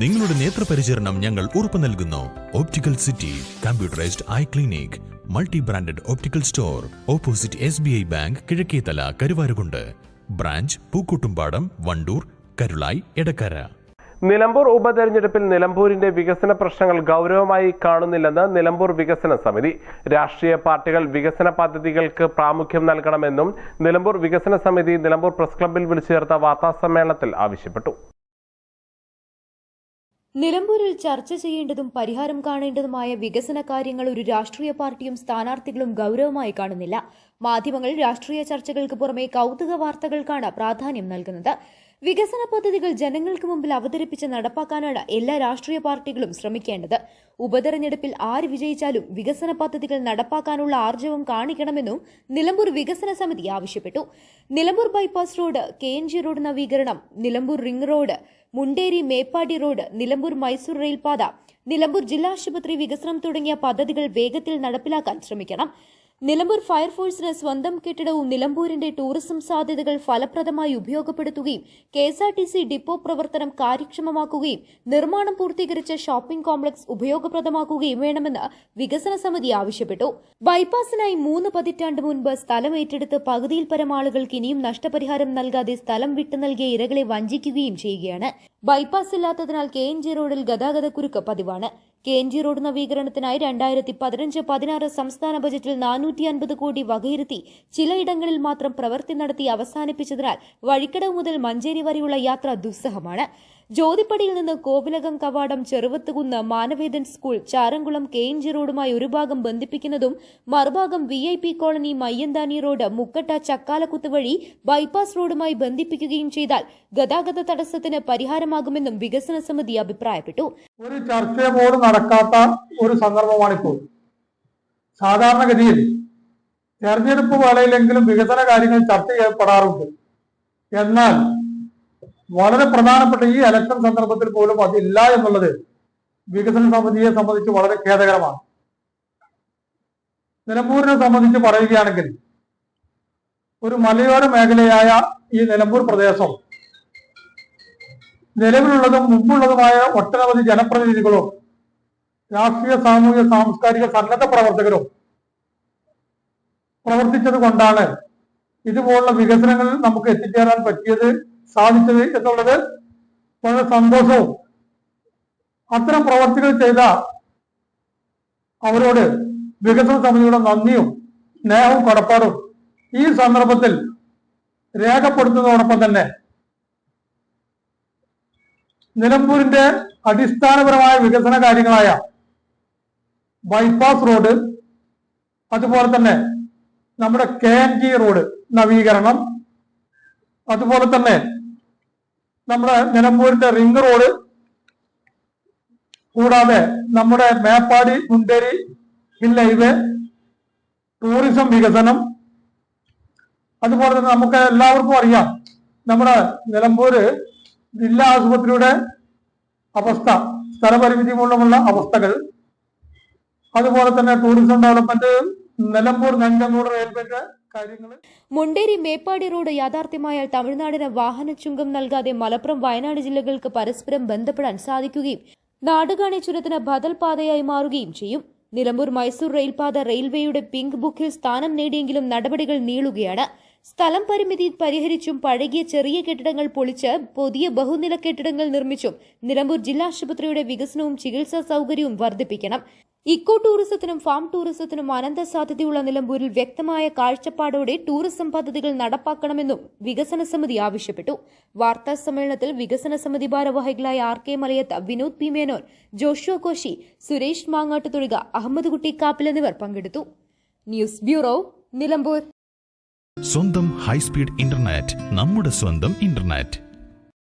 നിങ്ങളുടെ നേത്രപരിചരണം ഞങ്ങൾ ഉറപ്പു നൽകുന്നു. Optical city computerised eye clinic multi branded optical store opposite S B I bank Kizhakkethala Karuvarakundu branch Pookkottumpadam Wandoor Karulai Edakkara Nilambur ഉപതെരഞ്ഞെടുപ്പിൽ നിലമ്പൂരിന്റെ വികസന പ്രശ്നങ്ങൾ ഗൗരവമായി കാണുന്നില്ലെന്ന് നിലമ്പൂർ വികസന സമിതി. രാഷ്ട്രീയ പാർട്ടികൾ വികസന പദ്ധതികൾക്ക് പ്രാമുഖ്യം നൽകണമെന്നും നിലമ്പൂർ വികസന സമിതി നിലമ്പൂർ പ്രസ് ക്ലബ്ബിൽ വിളിച്ചു ചേർത്ത വാർത്താസമ്മേളനത്തിൽ ആവശ്യപ്പെട്ടു. നിലമ്പൂരിൽ ചർച്ച ചെയ്യേണ്ടതും പരിഹാരം കാണേണ്ടതുമായ വികസന കാര്യങ്ങൾ ഒരു രാഷ്ട്രീയ പാർട്ടിയും സ്ഥാനാർത്ഥികളും ഗൗരവമായി കാണുന്നില്ല. മാധ്യമങ്ങൾ രാഷ്ട്രീയ ചർച്ചകൾക്ക് പുറമെ കൗതുക വാർത്തകൾക്കാണ് പ്രാധാന്യം നൽകുന്നത്. വികസന പദ്ധതികൾ ജനങ്ങൾക്ക് മുമ്പിൽ അവതരിപ്പിച്ച് നടപ്പാക്കാനാണ് എല്ലാ രാഷ്ട്രീയ പാർട്ടികളും ശ്രമിക്കേണ്ടത്. ഉപതെരഞ്ഞെടുപ്പിൽ ആര് വിജയിച്ചാലും വികസന പദ്ധതികൾ നടപ്പാക്കാനുള്ള ആർജവം കാണിക്കണമെന്നും നിലമ്പൂർ വികസന സമിതി ആവശ്യപ്പെട്ടു. Nilambur bypass road K N G road നവീകരണം Nilambur ring road Munderi Meppadi road Nilambur Mysore റെയിൽപാത Nilambur ജില്ലാ ആശുപത്രി വികസനം തുടങ്ങിയ പദ്ധതികൾ വേഗത്തിൽ നടപ്പിലാക്കാൻ ശ്രമിക്കണം. നിലമ്പൂർ ഫയർഫോഴ്സിന് സ്വന്തം കെട്ടിടവും നിലമ്പൂരിന്റെ ടൂറിസം സാധ്യതകൾ ഫലപ്രദമായി ഉപയോഗപ്പെടുത്തുകയും K S R T C depot പ്രവർത്തനം കാര്യക്ഷമമാക്കുകയും നിർമ്മാണം പൂർത്തീകരിച്ച ഷോപ്പിംഗ് കോംപ്ലക്സ് ഉപയോഗപ്രദമാക്കുകയും വേണമെന്ന് വികസന സമിതി ആവശ്യപ്പെട്ടു. ബൈപ്പാസിനായി മൂന്ന് പതിറ്റാണ്ട് മുൻപ് സ്ഥലം ഏറ്റെടുത്ത് പകുതിയിൽ പരം ആളുകൾക്ക് ഇനിയും നഷ്ടപരിഹാരം നൽകാതെ സ്ഥലം വിട്ടു നൽകിയ ഇരകളെ വഞ്ചിക്കുകയും ചെയ്യുകയാണ്. ബൈപ്പാസ് ഇല്ലാത്തതിനാൽ കെ എൻ ജി റോഡിൽ ഗതാഗതക്കുരുക്ക് പതിവാണ്. കെ എൻ ജി റോഡ് നവീകരണത്തിനായി രണ്ടായിരത്തി പതിനഞ്ച് പതിനാറ് സംസ്ഥാന ബജറ്റിൽ നാനൂറ്റി അൻപത് കോടി വകയിരുത്തി ചിലയിടങ്ങളിൽ മാത്രം പ്രവൃത്തി നടത്തി അവസാനിപ്പിച്ചതിനാൽ വഴിക്കടവ് മുതൽ മഞ്ചേരി വരെയുള്ള യാത്ര ദുസ്സഹമാണ്. ജ്യോതിപ്പടിയിൽ നിന്ന് കോവിലകം കവാടം Cheruvathukunnu Manavedan school Charamkulam K N G റോഡുമായി ഒരു ഭാഗം ബന്ധിപ്പിക്കുന്നതും മറുഭാഗം V I P colony Mayyanthani road Mukkatta Chakkalakuthu വഴി ബൈപ്പാസ് റോഡുമായി ബന്ധിപ്പിക്കുകയും ചെയ്താൽ ഗതാഗത തടസ്സത്തിന് പരിഹാരമാകുമെന്നും വികസന സമിതി അഭിപ്രായപ്പെട്ടു. ഒരു ചർച്ച പോലും നടക്കാത്ത ഒരു സന്ദർഭമാണിപ്പോൾ സാധാരണഗതിയിൽ തെരഞ്ഞെടുപ്പ് വേളയിലെങ്കിലും വികസന കാര്യങ്ങൾ ചർച്ച ചെയ്യപ്പെടാറുണ്ട്. എന്നാൽ വളരെ പ്രധാനപ്പെട്ട ഈ ഇലക്ഷൻ സന്ദർഭത്തിൽ പോലും അതില്ല എന്നുള്ളത് വികസന സമിതിയെ സംബന്ധിച്ച് വളരെ ഖേദകരമാണ്. നിലമ്പൂരിനെ സംബന്ധിച്ച് പറയുകയാണെങ്കിൽ ഒരു മലയോര മേഖലയായ ഈ നിലമ്പൂർ പ്രദേശം നിലവിലുള്ളതും മുമ്പുള്ളതുമായ ഒട്ടനവധി ജനപ്രതിനിധികളും രാഷ്ട്രീയ സാമൂഹിക സാംസ്കാരിക സന്നദ്ധ പ്രവർത്തകരും പ്രവർത്തിച്ചത് കൊണ്ടാണ് ഇതുപോലുള്ള വികസനങ്ങൾ നമുക്ക് എത്തിച്ചേരാൻ പറ്റിയത് സാധിച്ചത് എന്നുള്ളത് വളരെ സന്തോഷവും അത്തരം പ്രവർത്തികൾ ചെയ്ത അവരോട് വികസന സമിതിയുടെ നന്ദിയും സ്നേഹവും കടപ്പാടും ഈ സന്ദർഭത്തിൽ രേഖപ്പെടുത്തുന്നതോടൊപ്പം തന്നെ നിലമ്പൂരിന്റെ അടിസ്ഥാനപരമായ വികസന കാര്യങ്ങളായ ബൈപ്പാസ് റോഡ് അതുപോലെ തന്നെ നമ്മുടെ കെ റോഡ് നവീകരണം അതുപോലെ തന്നെ നമ്മുടെ നിലമ്പൂരിന്റെ റിംഗ് റോഡ് കൂടാതെ നമ്മുടെ Meppadi Munderi hill highway tourism വികസനം അതുപോലെ തന്നെ നമുക്ക് എല്ലാവർക്കും അറിയാം നമ്മുടെ നിലമ്പൂര് ജില്ലാ ആശുപത്രിയുടെ അവസ്ഥ സ്ഥലപരിമിതി മൂലമുള്ള അവസ്ഥകൾ. അതുപോലെ തന്നെ ടൂറിസം ഡെവലപ്മെന്റ് നിലമ്പൂർ നഞ്ചങ്ങൂട് റെയിൽവേന്റെ മുണ്ടേരി മേപ്പാടി റോഡ് യാഥാർത്ഥ്യമായാൽ തമിഴ്നാടിന് വാഹന ചുങ്കം നൽകാതെ മലപ്പുറം വയനാട് ജില്ലകൾക്ക് പരസ്പരം ബന്ധപ്പെടാൻ സാധിക്കുകയും നാടുകാണി ചുരത്തിന് ബദൽ പാതയായി മാറുകയും ചെയ്യും. നിലമ്പൂർ മൈസൂർ റെയിൽപാത റെയിൽവേയുടെ പിങ്ക് ബുക്കിൽ സ്ഥാനം നേടിയെങ്കിലും നടപടികൾ നീളുകയാണ്. സ്ഥലം പരിമിതി പരിഹരിച്ചും പഴകിയ ചെറിയ കെട്ടിടങ്ങൾ പൊളിച്ച് പുതിയ ബഹുനില കെട്ടിടങ്ങൾ നിർമ്മിച്ചും നിലമ്പൂർ ജില്ലാ ആശുപത്രിയുടെ വികസനവും ചികിത്സാ സൗകര്യവും വർദ്ധിപ്പിക്കണം. ഇക്കോ ടൂറിസത്തിനും ഫാം ടൂറിസത്തിനും അനന്ത സാധ്യതയുള്ള നിലമ്പൂരിൽ വ്യക്തമായ കാഴ്ചപ്പാടോടെ ടൂറിസം പദ്ധതികൾ നടപ്പാക്കണമെന്നും വികസന സമിതി ആവശ്യപ്പെട്ടു. വാർത്താ സമ്മേളനത്തിൽ വികസന സമിതി ഭാരവാഹികളായ R K Malayath Vinod P Menon Joshua Koshy Suresh Mangattu Thulika Ahammed Kutty Kappil എന്നിവർ പങ്കെടുത്തു. News bureau Nilambur. സ്വന്തം ഹൈസ്പീഡ് ഇന്റർനെറ്റ് നമ്മുടെ സ്വന്തം ഇന്റർനെറ്റ്.